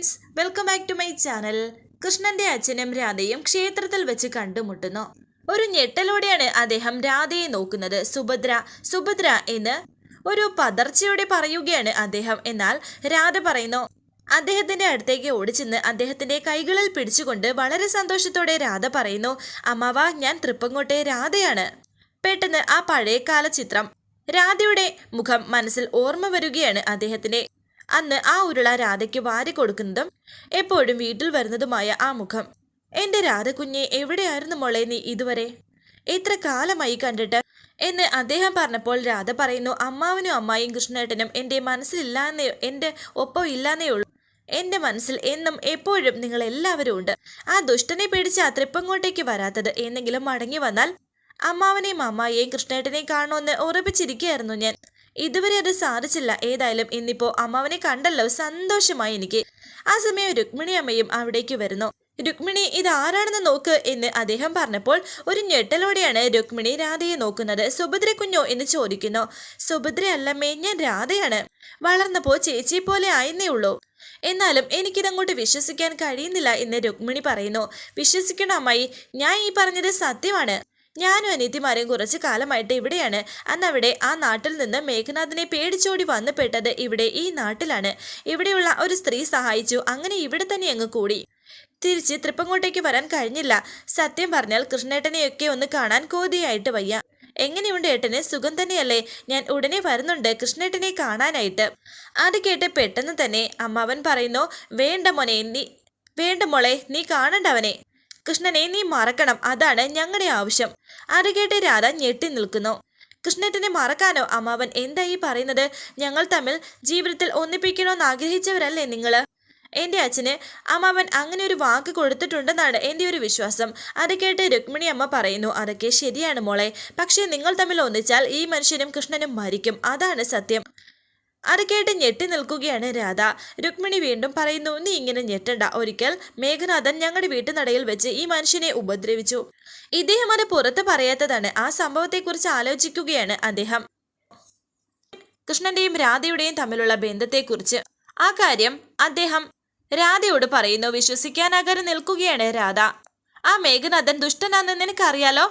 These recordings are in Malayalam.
Friends welcome back to my channel കൃഷ്ണന്റെ അച്ഛനും രാധയും ക്ഷേത്രത്തിൽ വെച്ച് കണ്ടുമുട്ടുന്നു. ഒരു ഞെട്ടലോടെയാണ് അദ്ദേഹം രാധയെ നോക്കുന്നത്. സുഭദ്ര സുഭദ്ര എന്ന് ഒരു പതർച്ചയോടെ പറയുകയാണ് അദ്ദേഹം. എന്നാൽ രാധ പറയുന്നു അദ്ദേഹത്തിന്റെ അടുത്തേക്ക് ഓടിച്ചെന്ന് അദ്ദേഹത്തിന്റെ കൈകളിൽ പിടിച്ചുകൊണ്ട് വളരെ സന്തോഷത്തോടെ രാധ പറയുന്നു അമ്മാവ ഞാൻ തൃപ്പങ്കോട്ടെ രാധയാണ് പെട്ടെന്ന് ആ പഴയകാല ചിത്രം രാധയുടെ മുഖം മനസ്സിൽ ഓർമ്മ വരികയാണ് അദ്ദേഹത്തിന്റെ അന്ന് ആ ഉരുള രാധയ്ക്ക് വാരി കൊടുക്കുന്നതും എപ്പോഴും വീട്ടിൽ വരുന്നതുമായ ആ മുഖം. എന്റെ രാധകുഞ്ഞെ എവിടെയായിരുന്നു മോളെ നീ ഇതുവരെ? എത്ര കാലമായി കണ്ടിട്ട് എന്ന് അദ്ദേഹം പറഞ്ഞപ്പോൾ രാധ പറയുന്നു അമ്മാവനും അമ്മായിയും കൃഷ്ണേട്ടനും എന്റെ മനസ്സിലില്ലാന്നേ എന്റെ ഒപ്പം ഇല്ലാന്നേ ഉള്ളൂ. എന്റെ മനസ്സിൽ എന്നും എപ്പോഴും നിങ്ങൾ എല്ലാവരും ഉണ്ട്. ആ ദുഷ്ടനെ പേടിച്ച് ആ തൃപ്പങ്ങോട്ടേക്ക് വരാത്തത് എന്നെങ്കിലും മടങ്ങി വന്നാൽ അമ്മാവനെയും അമ്മായിയെയും കൃഷ്ണേട്ടനെയും കാണുമെന്ന് ഉറപ്പിച്ചിരിക്കുകയായിരുന്നു ഞാൻ. ഇതുവരെ അത് സാധിച്ചില്ല. ഏതായാലും ഇന്നിപ്പോ അമ്മാവനെ കണ്ടല്ലോ. സന്തോഷമായി എനിക്ക്. ആ സമയം രുക്മിണി അമ്മയും അവിടേക്ക് വരുന്നു. രുക്മിണി ഇതാരാണെന്ന് നോക്ക് എന്ന് അദ്ദേഹം പറഞ്ഞപ്പോൾ ഒരു ഞെട്ടലോടെയാണ് രുക്മിണി രാധയെ നോക്കുന്നത്. സുഭദ്ര കുഞ്ഞോ എന്ന് ചോദിക്കുന്നു. സുഭദ്ര അല്ലമ്മേ ഞാൻ രാധയാണ്. വളർന്നപ്പോ ചേച്ചി പോലെ ആയെന്നേ ഉള്ളൂ. എന്നാലും എനിക്കിതങ്ങോട്ട് വിശ്വസിക്കാൻ കഴിയുന്നില്ല എന്ന് രുക്മിണി പറയുന്നു. വിശ്വസിക്കണം അമ്മായി ഞാൻ ഈ പറഞ്ഞത് സത്യമാണ്. ഞാനും അനിയത്തിമാരെയും കുറച്ച് കാലമായിട്ട് ഇവിടെയാണ്. അന്നവിടെ ആ നാട്ടിൽ നിന്ന് മേഘനാഥിനെ പേടിച്ചോടി വന്നപ്പെട്ടത് ഇവിടെ ഈ നാട്ടിലാണ്. ഇവിടെയുള്ള ഒരു സ്ത്രീ സഹായിച്ചു. അങ്ങനെ ഇവിടെ തന്നെ അങ്ങ് കൂടി. തിരിച്ച് തൃപ്പങ്ങോട്ടേക്ക് വരാൻ കഴിഞ്ഞില്ല. സത്യം പറഞ്ഞാൽ കൃഷ്ണേട്ടനെയൊക്കെ ഒന്ന് കാണാൻ കോതിയായിട്ട് വയ്യ. എങ്ങനെയുണ്ട് ഏട്ടന്? സുഖം തന്നെയല്ലേ? ഞാൻ ഉടനെ വരുന്നുണ്ട്. കൃഷ്ണേട്ടനെ കാണാനായിട്ട്. അത് കേട്ട് പെട്ടെന്ന് തന്നെ അമ്മാവൻ പറയുന്നു വേണ്ട മോനെ നീ വേണ്ട മോളെ നീ കാണണ്ടവനെ കൃഷ്ണനെ നീ മറക്കണം അതാണ് ഞങ്ങളുടെ ആവശ്യം. അരകേട്ട് കേട്ട് രാധ ഞെട്ടി നിൽക്കുന്നു. കൃഷ്ണേട്ടനെ മറക്കാനോ അമ്മാവൻ എന്തായി പറയുന്നത്? ഞങ്ങൾ തമ്മിൽ ജീവിതത്തിൽ ഒന്നിപ്പിക്കണമെന്ന് ആഗ്രഹിച്ചവരല്ലേ നിങ്ങൾ എന്റെ അച്ഛന് അമ്മാവൻ അങ്ങനെ ഒരു വാക്ക് കൊടുത്തിട്ടുണ്ടെന്നാണ് എന്റെ ഒരു വിശ്വാസം. അത് കേട്ട് രുക്മിണി അമ്മ പറയുന്നു അതൊക്കെ ശരിയാണ് മോളെ. പക്ഷേ നിങ്ങൾ തമ്മിൽ ഒന്നിച്ചാൽ ഈ മനുഷ്യനും കൃഷ്ണനും മരിക്കും. അതാണ് സത്യം. അത് കേട്ട് ഞെട്ടി നിൽക്കുകയാണ് രാധ. രുക്മിണി വീണ്ടും പറയുന്നു നീ ഇങ്ങനെ ഞെട്ടണ്ട. ഒരിക്കൽ മേഘനാഥൻ ഞങ്ങളുടെ വീട്ടുനടയിൽ വെച്ച് ഈ മനുഷ്യനെ ഉപദ്രവിച്ചു. ഇദ്ദേഹം അത് പുറത്ത് പറയാത്തതാണ്. ആ സംഭവത്തെക്കുറിച്ച് ആലോചിക്കുകയാണ് അദ്ദേഹം. കൃഷ്ണന്റെയും രാധയുടെയും തമ്മിലുള്ള ബന്ധത്തെക്കുറിച്ച്. ആ കാര്യം അദ്ദേഹം രാധയോട് പറയുന്നു. വിശ്വസിക്കാനാകാതെ നിൽക്കുകയാണ് രാധ. ആ മേഘനാഥൻ ദുഷ്ടനാണെന്ന് നിനക്കറിയാലോ?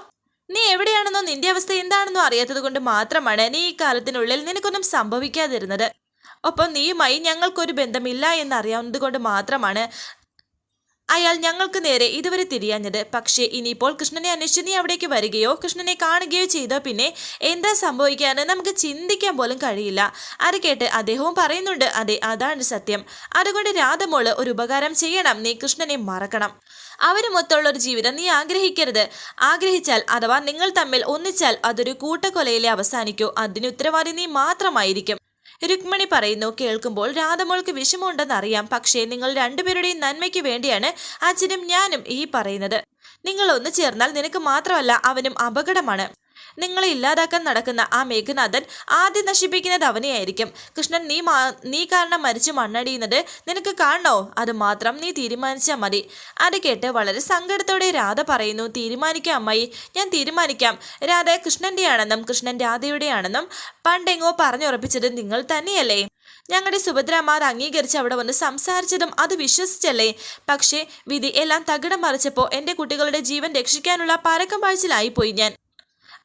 നീ എവിടെയാണെന്നോ നിന്റെ അവസ്ഥ എന്താണെന്നോ അറിയാത്തത് കൊണ്ട് മാത്രമാണ് നീ ഈ കാലത്തിനുള്ളിൽ നിനക്കൊന്നും സംഭവിക്കാതിരുന്നത്. ഒപ്പം നീയുമായി ഞങ്ങൾക്കൊരു ബന്ധമില്ല എന്നറിയാവുന്നത് കൊണ്ട് മാത്രമാണ് അയാൾ ഞങ്ങൾക്ക് നേരെ ഇതുവരെ തിരിയാഞ്ഞത്. പക്ഷേ ഇനിയിപ്പോൾ കൃഷ്ണനെ അന്വേഷിച്ച് നീ അവിടേക്ക് വരികയോ കൃഷ്ണനെ കാണുകയോ ചെയ്തോ പിന്നെ എന്താ സംഭവിക്കാന്ന് നമുക്ക് ചിന്തിക്കാൻ പോലും കഴിയില്ല. അത് കേട്ട് അദ്ദേഹവും പറയുന്നുണ്ട് അതെ അതാണ് സത്യം. അതുകൊണ്ട് രാധമോൾ ഒരു ഉപകാരം ചെയ്യണം. നീ കൃഷ്ണനെ മറക്കണം. അവരുമൊത്തുള്ള ഒരു ജീവിതം നീ ആഗ്രഹിക്കരുത്. ആഗ്രഹിച്ചാൽ അഥവാ നിങ്ങൾ തമ്മിൽ ഒന്നിച്ചാൽ അതൊരു കൂട്ടക്കൊലയിലെ അവസാനിക്കൂ. അതിന് ഉത്തരവാദി നീ മാത്രമായിരിക്കും. രുക്മിണി പറയുന്നു കേൾക്കുമ്പോൾ രാധമോൾക്ക് വിഷമമുണ്ടെന്നറിയാം. പക്ഷേ നിങ്ങൾ രണ്ടുപേരുടെയും നന്മയ്ക്ക് വേണ്ടിയാണ് അച്ഛനും ഞാനും ഈ പറയുന്നത്. നിങ്ങൾ ഒന്നു ചേർന്നാൽ നിനക്ക് മാത്രമല്ല അവനും അപകടമാണ്. നിങ്ങളെ ഇല്ലാതാക്കാൻ നടക്കുന്ന ആ മേഘനാഥൻ ആദ്യം നശിപ്പിക്കുന്നത് അവനെയായിരിക്കും. കൃഷ്ണൻ നീ നീ കാരണം മരിച്ചു മണ്ണടിയുന്നത് നിനക്ക് കാണണോ? അത് മാത്രം നീ തീരുമാനിച്ചാൽ മതി. അത് കേട്ട് വളരെ സങ്കടത്തോടെ രാധ പറയുന്നു തീരുമാനിക്കാം അമ്മായി. ഞാൻ തീരുമാനിക്കാം. രാധ കൃഷ്ണന്റെയാണെന്നും കൃഷ്ണൻ രാധയുടെയാണെന്നും പണ്ടെങ്ങോ പറഞ്ഞുറപ്പിച്ചത് നിങ്ങൾ തന്നെയല്ലേ. ഞങ്ങളുടെ സുഭദ്രാമ്മ അത് അംഗീകരിച്ച് അവിടെ വന്ന് സംസാരിച്ചതും അത് വിശ്വസിച്ചല്ലേ. പക്ഷേ വിധി എല്ലാം തകിടം മറിച്ചപ്പോൾ എന്റെ കുട്ടികളുടെ ജീവൻ രക്ഷിക്കാനുള്ള പരക്കം പാഴ്ചയിലായിപ്പോയി ഞാൻ.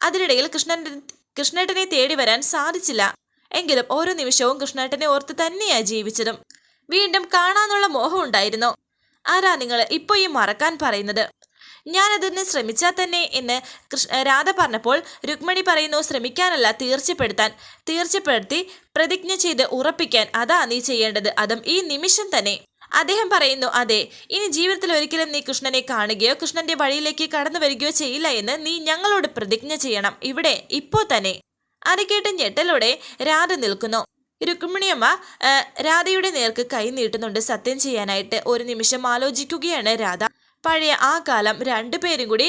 അതിനിടയിൽ കൃഷ്ണൻ കൃഷ്ണേട്ടനെ തേടി വരാൻ സാധിച്ചില്ല. എങ്കിലും ഓരോ നിമിഷവും കൃഷ്ണേട്ടനെ ഓർത്ത് തന്നെയാ ജീവിച്ചതും. വീണ്ടും കാണാനുള്ള മോഹം ഉണ്ടായിരുന്നു. ആരാ നിങ്ങൾ ഇപ്പോൾ ഈ മറക്കാൻ പറയുന്നത്? ഞാനതിന് ശ്രമിച്ചാൽ തന്നെ എന്ന് കൃഷ്ണ രാധ പറഞ്ഞപ്പോൾ രുക്മിണി പറയുന്നു ശ്രമിക്കാനല്ല തീർച്ചപ്പെടുത്താൻ. തീർച്ചപ്പെടുത്തി പ്രതിജ്ഞ ചെയ്ത് ഉറപ്പിക്കാൻ. അതാ നീ ചെയ്യേണ്ടത്. അതും ഈ നിമിഷം തന്നെ. അദ്ദേഹം പറയുന്നു അതെ ഇനി ജീവിതത്തിൽ ഒരിക്കലും നീ കൃഷ്ണനെ കാണുകയോ കൃഷ്ണന്റെ വഴിയിലേക്ക് കടന്നു വരികയോ ചെയ്യില്ല എന്ന് നീ ഞങ്ങളോട് പ്രതിജ്ഞ ചെയ്യണം. ഇവിടെ ഇപ്പോ തന്നെ. അത് കേട്ട് ഞെട്ടലോടെ രാധ നിൽക്കുന്നു. രുക്മിണിയമ്മ രാധയുടെ നേർക്ക് കൈ നീട്ടുന്നുണ്ട് സത്യം ചെയ്യാനായിട്ട്. ഒരു നിമിഷം ആലോചിക്കുകയാണ് രാധ. പഴയ ആ കാലം രണ്ടുപേരും കൂടി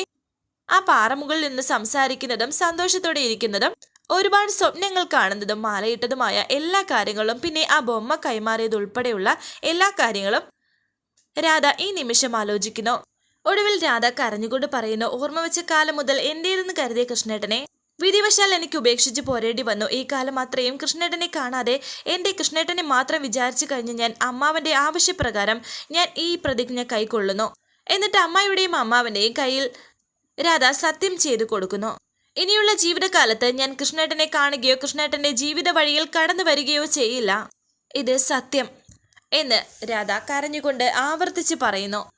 ആ പാറമുകളിൽ നിന്ന് സംസാരിക്കുന്നതും സന്തോഷത്തോടെ ഇരിക്കുന്നതും ഒരുപാട് സ്വപ്നങ്ങൾ കാണുന്നതും മാലയിട്ടതുമായ എല്ലാ കാര്യങ്ങളും പിന്നെ ആ ബൊമ്മ കൈമാറിയതുൾപ്പെടെയുള്ള എല്ലാ കാര്യങ്ങളും രാധ ഈ നിമിഷം ആലോചിക്കുന്നു. ഒടുവിൽ രാധ കരഞ്ഞുകൊണ്ട് പറയുന്നു ഓർമ്മ വെച്ച കാലം മുതൽ എന്റേതെന്ന് കരുതിയ കൃഷ്ണേട്ടനെ? വിധിവശാൽ എനിക്ക് ഉപേക്ഷിച്ച് പോരേണ്ടി വന്നു. ഈ കാലം അത്രയും കൃഷ്ണേട്ടനെ കാണാതെ എന്റെ കൃഷ്ണേട്ടനെ മാത്രം വിചാരിച്ചു കഴിഞ്ഞ് ഞാൻ അമ്മാവന്റെ ആവശ്യപ്രകാരം ഞാൻ ഈ പ്രതിജ്ഞ കൈക്കൊള്ളുന്നു. എന്നിട്ട് അമ്മയുടെയും അമ്മാവന്റെയും കയ്യിൽ രാധ സത്യം ചെയ്തു കൊടുക്കുന്നു. ഇനിയുള്ള ജീവിതകാലത്ത് ഞാൻ കൃഷ്ണേട്ടനെ കാണുകയോ കൃഷ്ണേട്ടന്റെ ജീവിത വഴിയിൽ കടന്നു വരികയോ ചെയ്യില്ല. ഇത് സത്യം എന്ന് രാധ കരഞ്ഞുകൊണ്ട് ആവർത്തിച്ച് പറയുന്നു.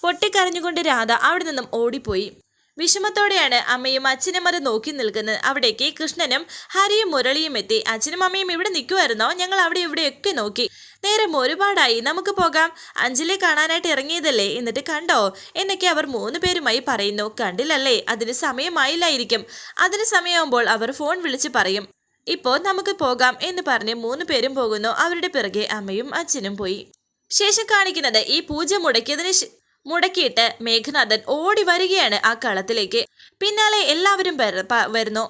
പൊട്ടിക്കരഞ്ഞുകൊണ്ട് രാധ അവിടെ നിന്നും ഓടിപ്പോയി. വിഷമത്തോടെയാണ് അമ്മയും അച്ഛനും അത് നോക്കി നിൽക്കുന്നത്. അവിടേക്ക് കൃഷ്ണനും ഹരിയും മുരളിയും എത്തി. അച്ഛനും അമ്മയും ഇവിടെ നിൽക്കുമായിരുന്നോ ഞങ്ങൾ അവിടെ ഇവിടെയൊക്കെ നോക്കി. നേരം ഒരുപാടായി. നമുക്ക് പോകാം. അഞ്ജലിയെ കാണാനായിട്ട് ഇറങ്ങിയതല്ലേ? എന്നിട്ട് കണ്ടോ? എന്നൊക്കെ അവർ മൂന്ന് പേരുമായി പറയുന്നു. കണ്ടില്ലല്ലേ? അതിന് സമയമായില്ലായിരിക്കും. അതിന് സമയമാകുമ്പോൾ അവർ ഫോൺ വിളിച്ച് പറയും. ഇപ്പോൾ നമുക്ക് പോകാം എന്ന് പറഞ്ഞ് മൂന്ന് പേരും പോകുന്നു. അവരുടെ പിറകെ അമ്മയും അച്ഛനും പോയി. ശേഷം കാണിക്കുന്നത് ഈ പൂജ മുടക്കിയതിന് മുടക്കിയിട്ട് മേഘനാഥൻ ഓടി വരികയാണ് ആ കളത്തിലേക്ക്. പിന്നാലെ എല്ലാവരും വരുന്നു.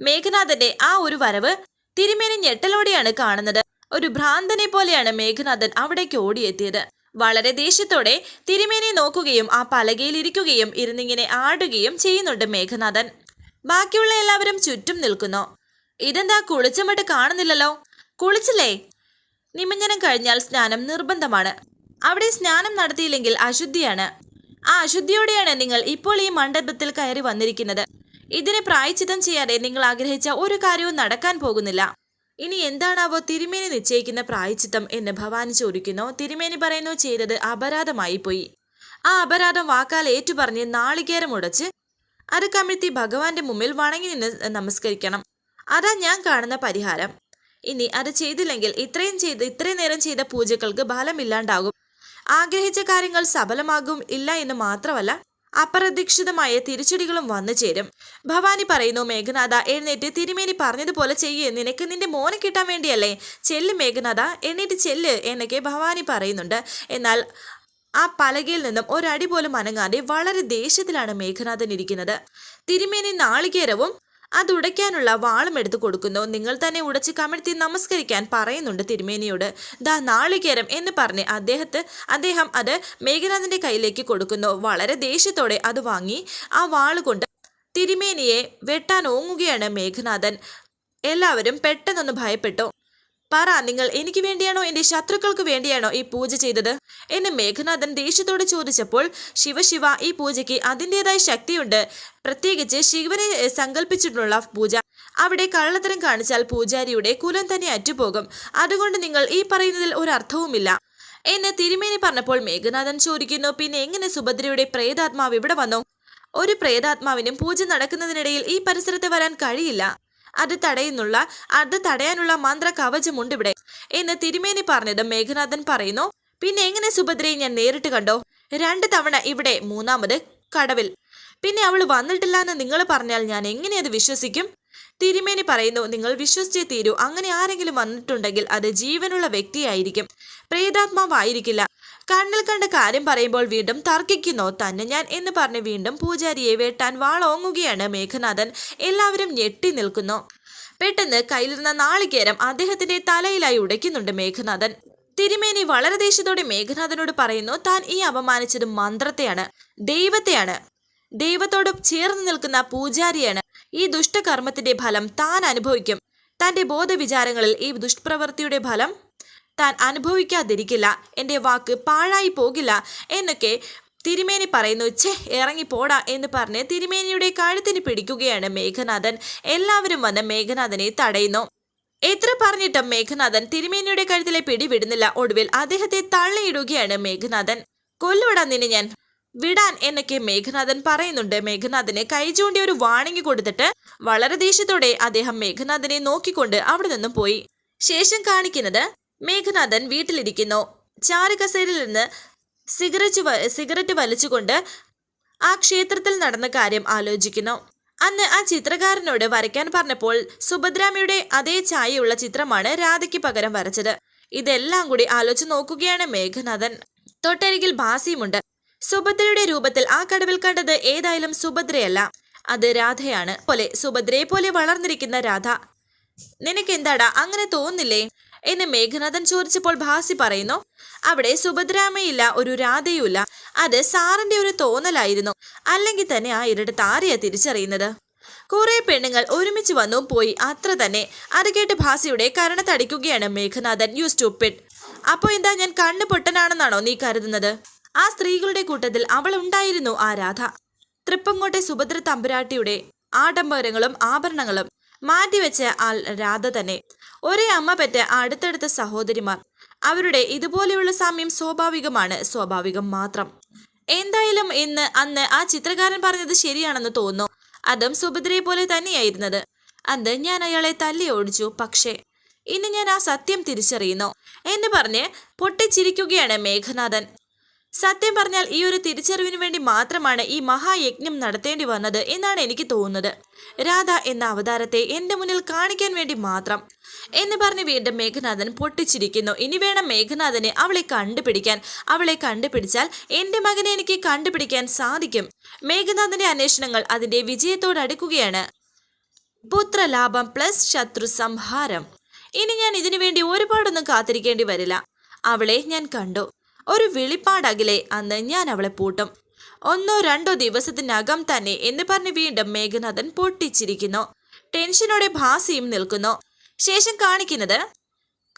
മേഘനാഥന്റെ ആ ഒരു വരവ് തിരുമേനി ഞെട്ടലോടെയാണ് കാണുന്നത്. ഒരു ഭ്രാന്തനെ പോലെയാണ് മേഘനാഥൻ അവിടേക്ക് ഓടിയെത്തിയത്. വളരെ ദേഷ്യത്തോടെ തിരുമേനി നോക്കുകയും ആ പലകയിൽ ഇരിക്കുകയും ഇരുന്നിങ്ങനെ ആടുകയും ചെയ്യുന്നുണ്ട് മേഘനാഥൻ. ബാക്കിയുള്ള എല്ലാവരും ചുറ്റും നിൽക്കുന്നു. ഇതെന്താ കുളിച്ചമട്ട് കാണുന്നില്ലല്ലോ? കുളിച്ചില്ലേ? നിമഞ്ജനം കഴിഞ്ഞാൽ സ്നാനം നിർബന്ധമാണ്. അവിടെ സ്നാനം നടത്തിയില്ലെങ്കിൽ അശുദ്ധിയാണ്. ആ അശുദ്ധിയോടെയാണ് നിങ്ങൾ ഇപ്പോൾ ഈ മണ്ഡപത്തിൽ കയറി വന്നിരിക്കുന്നത്. ഇതിനെ പ്രായച്ചിത്തം ചെയ്യാതെ നിങ്ങൾ ആഗ്രഹിച്ച ഒരു കാര്യവും നടക്കാൻ പോകുന്നില്ല. ഇനി എന്താണാവോ തിരുമേനി നിശ്ചയിക്കുന്ന പ്രായച്ചിത്തം എന്ന് ഭവാനി ചോദിക്കുന്നു. തിരുമേനി പറയുന്നു ചെയ്തത് അപരാധമായി പോയി. ആ അപരാധം വാക്കാൽ ഏറ്റുപറഞ്ഞ് നാളികേരം ഉടച്ച് അത് കമിഴ്ത്തി ഭഗവാന്റെ മുമ്പിൽ വണങ്ങി നിന്ന് നമസ്കരിക്കണം. അതാ ഞാൻ കാണുന്ന പരിഹാരം. ഇനി അത് ചെയ്തില്ലെങ്കിൽ ഇത്രയും ചെയ്ത് ഇത്രയും നേരം ചെയ്ത പൂജകൾക്ക് ഫലമില്ലാണ്ടാകും. ആഗ്രഹിച്ച കാര്യങ്ങൾ സഫലമാകും ഇല്ല എന്ന് മാത്രമല്ല അപ്രതീക്ഷിതമായ തിരിച്ചടികളും വന്നു ചേരും. ഭവാനി പറയുന്നു മേഘനാഥ എഴുന്നേറ്റ് തിരുമേനി പറഞ്ഞതുപോലെ ചെയ്യേ. നിനക്ക് നിന്റെ മോനെ കിട്ടാൻ വേണ്ടിയല്ലേ? ചെല്ല് മേഘനാഥ എഴുന്നേറ്റ് ചെല്ല് എന്നൊക്കെ ഭവാനി പറയുന്നുണ്ട്. എന്നാൽ ആ പലകയിൽ നിന്നും ഒരടി പോലും അനങ്ങാതെ വളരെ ദേഷ്യത്തിലാണ് മേഘനാഥൻ ഇരിക്കുന്നത്. തിരുമേനി നാളികേരവും അത് ഉടയ്ക്കാനുള്ള വാളും എടുത്തു കൊടുക്കുന്നു. നിങ്ങൾ തന്നെ ഉടച്ച് കമിഴ്ത്തി നമസ്കരിക്കാൻ പറയുന്നുണ്ട് തിരുമേനിയോട്. ദാ നാളികേരം എന്ന് പറഞ്ഞ് അദ്ദേഹത്തെ അദ്ദേഹം അത് മേഘനാഥന്റെ കയ്യിലേക്ക് കൊടുക്കുന്നു. വളരെ ദേഷ്യത്തോടെ അത് വാങ്ങി. ആ വാളുകൊണ്ട് തിരുമേനിയെ വെട്ടാൻ ഓങ്ങുകയാണ് മേഘനാഥൻ. എല്ലാവരും പെട്ടെന്നൊന്ന് ഭയപ്പെട്ടു. പറ നിങ്ങൾ എനിക്ക് വേണ്ടിയാണോ എന്റെ ശത്രുക്കൾക്ക് വേണ്ടിയാണോ ഈ പൂജ ചെയ്തത്? എന്ന് മേഘനാഥൻ ദേഷ്യത്തോട് ചോദിച്ചപ്പോൾ ശിവശിവ ഈ പൂജയ്ക്ക് അതിന്റെതായ ശക്തിയുണ്ട്. പ്രത്യേകിച്ച് ശിവനെ സങ്കല്പിച്ചിട്ടുള്ള പൂജ. അവിടെ കള്ളത്തരം കാണിച്ചാൽ പൂജാരിയുടെ കുലം തന്നെ അറ്റുപോകും. അതുകൊണ്ട് നിങ്ങൾ ഈ പറയുന്നതിൽ ഒരു അർത്ഥവുമില്ല. എന്ന് തിരുമേനി പറഞ്ഞപ്പോൾ മേഘനാഥൻ ചോദിക്കുന്നു പിന്നെ എങ്ങനെ സുഭദ്രയുടെ പ്രേതാത്മാവ് ഇവിടെ വന്നു? ഒരു പ്രേതാത്മാവിനും പൂജ നടക്കുന്നതിനിടയിൽ ഈ പരിസരത്ത് വരാൻ കഴിയില്ല. അത് തടയുന്നുള്ള അത് തടയാനുള്ള മന്ത്ര കവചമുണ്ട് ഇവിടെ. എന്ന് തിരുമേനി പറഞ്ഞത് മേഘനാഥൻ പറയുന്നു. പിന്നെ എങ്ങനെ സുഭദ്രയെ ഞാൻ നേരിട്ട് കണ്ടോ? രണ്ട് തവണ ഇവിടെ മൂന്നാമത് കടവിൽ. പിന്നെ അവൾ വന്നിട്ടില്ല എന്ന് നിങ്ങൾ പറഞ്ഞാൽ ഞാൻ എങ്ങനെ അത് വിശ്വസിക്കും? തിരുമേനി പറയുന്നു നിങ്ങൾ വിശ്വസിച്ചേ തീരൂ. അങ്ങനെ ആരെങ്കിലും വന്നിട്ടുണ്ടെങ്കിൽ അത് ജീവനുള്ള വ്യക്തിയായിരിക്കും. പ്രേതാത്മാവായിരിക്കില്ല. കണ്ണിൽ കണ്ട കാര്യം പറയുമ്പോൾ വീണ്ടും തർക്കിക്കുന്നോ. തന്നെ ഞാൻ എന്ന് പറഞ്ഞ് വീണ്ടും പൂജാരിയെ വെട്ടാൻ വാളോങ്ങുകയാണ് മേഘനാഥൻ. എല്ലാവരും ഞെട്ടി നിൽക്കുന്നു. പെട്ടെന്ന് കയ്യിലിരുന്ന നാളികേരം അദ്ദേഹത്തിന്റെ തലയിലായി ഉടയ്ക്കുന്നുണ്ട് മേഘനാഥൻ. തിരുമേനി വളരെ ദേഷ്യത്തോടെ മേഘനാഥനോട് പറയുന്നു താൻ ഈ അപമാനിച്ചത് മന്ത്രത്തെയാണ് ദൈവത്തെയാണ്. ദൈവത്തോട് ചേർന്ന് നിൽക്കുന്ന പൂജാരിയാണ്. ഈ ദുഷ്ടകർമ്മത്തിന്റെ ഫലം താൻ അനുഭവിക്കും. തന്റെ ബോധവിചാരങ്ങളിൽ ഈ ദുഷ്പ്രവൃത്തിയുടെ ഫലം താൻ അനുഭവിക്കാതിരിക്കില്ല. എന്റെ വാക്ക് പാഴായി പോകില്ല എന്നൊക്കെ തിരുമേനി പറയുന്നു. ഛേ ഇറങ്ങിപ്പോടാ എന്ന് പറഞ്ഞ് തിരുമേനിയുടെ കഴുത്തിന് പിടിക്കുകയാണ് മേഘനാഥൻ. എല്ലാവരും വന്ന് മേഘനാഥനെ തടയുന്നു. എത്ര പറഞ്ഞിട്ടും മേഘനാഥൻ തിരുമേനിയുടെ കഴുത്തിലെ പിടിവിടുന്നില്ല. ഒടുവിൽ അദ്ദേഹത്തെ തള്ളിയിടുകയാണ് മേഘനാഥൻ. കൊല്ലുവിടാൻ നിന്നെ ഞാൻ. വിടാൻ എന്നൊക്കെ മേഘനാഥൻ പറയുന്നുണ്ട്. മേഘനാഥന് കൈ ചൂണ്ടി ഒരു വാണിംഗ് കൊടുത്തിട്ട് വളരെ ദേഷ്യത്തോടെ അദ്ദേഹം മേഘനാഥനെ നോക്കിക്കൊണ്ട് അവിടെ നിന്നും പോയി. ശേഷം കാണിക്കുന്നത് മേഘനാഥൻ വീട്ടിലിരിക്കുന്നു. ചാരുകസേരിൽ നിന്ന് സിഗരറ്റ് സിഗരറ്റ് വലിച്ചുകൊണ്ട് ആ ക്ഷേത്രത്തിൽ നടന്ന കാര്യം ആലോചിക്കുന്നു. അന്ന് ആ ചിത്രകാരനോട് വരയ്ക്കാൻ പറഞ്ഞപ്പോൾ സുഭദ്രാമയുടെ അതേ ഛായയുള്ള ചിത്രമാണ് രാധയ്ക്ക് പകരം വരച്ചത്. ഇതെല്ലാം കൂടി ആലോചിച്ച് നോക്കുകയാണ് മേഘനാഥൻ. തൊട്ടരികിൽ ഭാസിയുമുണ്ട്. സുഭദ്രയുടെ രൂപത്തിൽ ആ കടവിൽ കണ്ടത് ഏതായാലും സുഭദ്രയല്ല. അത് രാധയാണ്. പോലെ സുഭദ്രയെ പോലെ വളർന്നിരിക്കുന്ന രാധ. നിനക്കെന്താടാ? അങ്ങനെ തോന്നില്ലേ എന്ന് മേഘനാഥൻ ചോദിച്ചപ്പോൾ ഭാസി പറയുന്നു അവിടെ സുഭദ്രാമയില്ല ഒരു രാധയുമില്ല. അത് സാറിന്റെ ഒരു തോന്നലായിരുന്നു. അല്ലെങ്കിൽ തന്നെ ആ ഇരട്ട ആരെയാ തിരിച്ചറിയുന്നത്? കുറെ പെണ്ണുങ്ങൾ ഒരുമിച്ച് വന്നു പോയി. അത്ര തന്നെ. അത് കേട്ട് ഭാസിയുടെ കരണത്തടിക്കുകയാണ് മേഘനാഥൻ. യു സ്റ്റൂപ്പിഡ് അപ്പോ എന്താ ഞാൻ കണ്ണു പൊട്ടനാണെന്നാണോ നീ കരുതുന്നത്? ആ സ്ത്രീകളുടെ കൂട്ടത്തിൽ അവൾ ഉണ്ടായിരുന്നു ആ രാധ. തൃപ്പങ്ങോട്ടെ സുഭദ്ര തമ്പുരാട്ടിയുടെ ആഡംബരങ്ങളും ആഭരണങ്ങളും മാറ്റിവെച്ച ആ രാധ തന്നെ. ഒരേ അമ്മ പറ്റ അടുത്തടുത്ത സഹോദരിമാർ. അവരുടെ ഇതുപോലെയുള്ള സാമ്യം സ്വാഭാവികമാണ് സ്വാഭാവികം മാത്രം. എന്തായാലും ഇന്ന് അന്ന് ആ ചിത്രകാരൻ പറഞ്ഞത് ശരിയാണെന്ന് തോന്നുന്നു. അതും സുഭദ്രയെ പോലെ തന്നെയായിരുന്നത്. അന്ന് ഞാൻ അയാളെ തല്ലി ഓടിച്ചു പക്ഷേ ഇന്ന് ഞാൻ ആ സത്യം തിരിച്ചറിയുന്നു. എന്ന് പറഞ്ഞ് പൊട്ടിച്ചിരിക്കുകയാണ് മേഘനാഥൻ. സത്യം പറഞ്ഞാൽ ഈ ഒരു തിരിച്ചറിവിന് വേണ്ടി മാത്രമാണ് ഈ മഹായജ്ഞം നടത്തേണ്ടി വന്നത് എന്നാണ് എനിക്ക് തോന്നുന്നത്. രാധ എന്ന അവതാരത്തെ എന്റെ മുന്നിൽ കാണിക്കാൻ വേണ്ടി മാത്രം. എന്ന് പറഞ്ഞ് വീണ്ടും മേഘനാഥൻ പൊട്ടിച്ചിരിക്കുന്നു. ഇനി വേണം മേഘനാഥനെ അവളെ കണ്ടുപിടിക്കാൻ. അവളെ കണ്ടുപിടിച്ചാൽ എന്റെ മകനെ എനിക്ക് കണ്ടുപിടിക്കാൻ സാധിക്കും. മേഘനാഥന്റെ അന്വേഷണങ്ങൾ അതിന്റെ വിജയത്തോടടുക്കുകയാണ് പുത്രലാഭം പ്ലസ് ശത്രു സംഹാരം. ഇനി ഞാൻ ഇതിനു വേണ്ടി ഒരുപാടൊന്നും കാത്തിരിക്കേണ്ടി വരില്ല. അവളെ ഞാൻ കണ്ടു. ഒരു വെളിപ്പാടകലെ അന്ന് ഞാൻ അവളെ പൂട്ടും. ഒന്നോ രണ്ടോ ദിവസത്തിനകം തന്നെ എന്ന് പറഞ്ഞ് വീണ്ടും മേഘനാഥൻ പൊട്ടിച്ചിരിക്കുന്നു. ടെൻഷനോടെ ഭാസിയും നിൽക്കുന്നു. ശേഷം കാണിക്കുന്നത്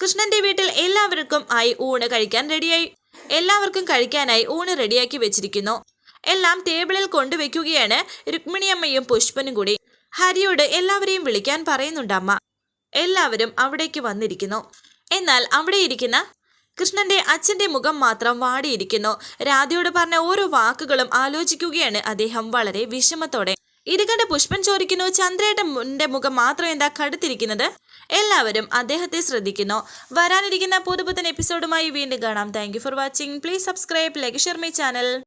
കൃഷ്ണന്റെ വീട്ടിൽ എല്ലാവർക്കും ആയി ഊണ് കഴിക്കാൻ റെഡിയായി. എല്ലാവർക്കും കഴിക്കാനായി ഊണ് റെഡിയാക്കി വെച്ചിരിക്കുന്നു. എല്ലാം ടേബിളിൽ കൊണ്ടുവയ്ക്കുകയാണ് രുക്മിണിയമ്മയും പുഷ്പനും കൂടി. ഹരിയോട് എല്ലാവരെയും വിളിക്കാൻ പറയുന്നുണ്ട് അമ്മ. എല്ലാവരും അവിടേക്ക് വന്നിരിക്കുന്നു. എന്നാൽ അവിടെ ഇരിക്കുന്ന കൃഷ്ണന്റെ അച്ഛന്റെ മുഖം മാത്രം വാടിയിരിക്കുന്നു. രാധയോട് പറഞ്ഞ ഓരോ വാക്കുകളും ആലോചിക്കുകയാണ് അദ്ദേഹം വളരെ വിഷമത്തോടെ. ഇത് കണ്ട് പുഷ്പൻ ചോദിക്കുന്നു ചന്ദ്രേട്ടന്റെ മുഖം മാത്രം എന്താ കടുത്തിരിക്കുന്നത്? എല്ലാവരും അദ്ദേഹത്തെ ശ്രദ്ധിക്കുന്നു. വരാനിരിക്കുന്ന പുതുപുത്തൻ എപ്പിസോഡുമായി വീണ്ടും കാണാം. Thank for watching please subscribe like share my channel